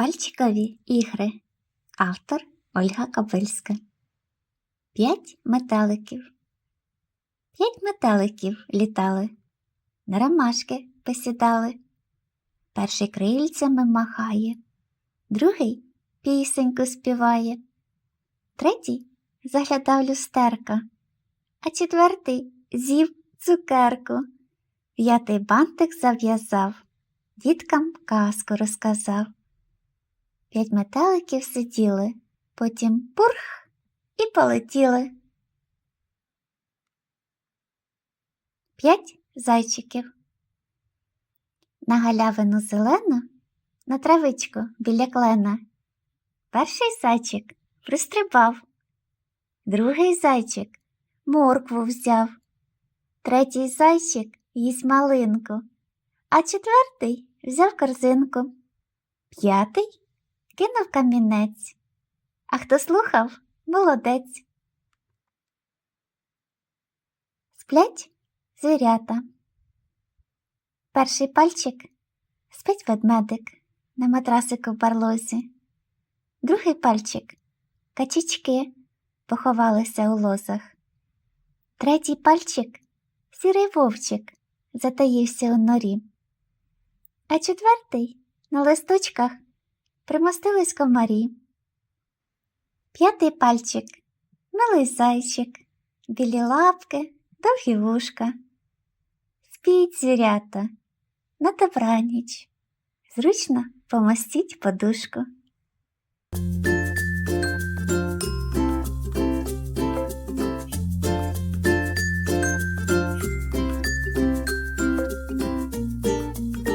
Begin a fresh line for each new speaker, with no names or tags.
Пальчикові ігри. Автор Ольга Кобильська. П'ять метеликів. П'ять метеликів літали, на ромашки посідали. Перший крильцями махає, другий пісеньку співає, третій заглядав люстерка, а четвертий з'їв цукерку. П'ятий бантик зав'язав, діткам казку розказав. П'ять метеликів сиділи, потім пурх і полетіли. П'ять зайчиків. На галявину зелену, на травичку біля клена. Перший зайчик пристрибав, другий зайчик моркву взяв, третій зайчик їсть малинку, а четвертий взяв корзинку. П'ятий кинув камінець. А хто слухав, молодець. Сплять звірята. Перший пальчик спить ведмедик на матрасику в барлозі. Другий пальчик качечки поховалися у лозах. Третій пальчик сірий вовчик затаївся у норі. А четвертий на листочках примостились комарі. П'ятий пальчик милий зайчик, білі лапки, довгі вушка. Спіть звірята на добраніч. Зручно помостіть подушку.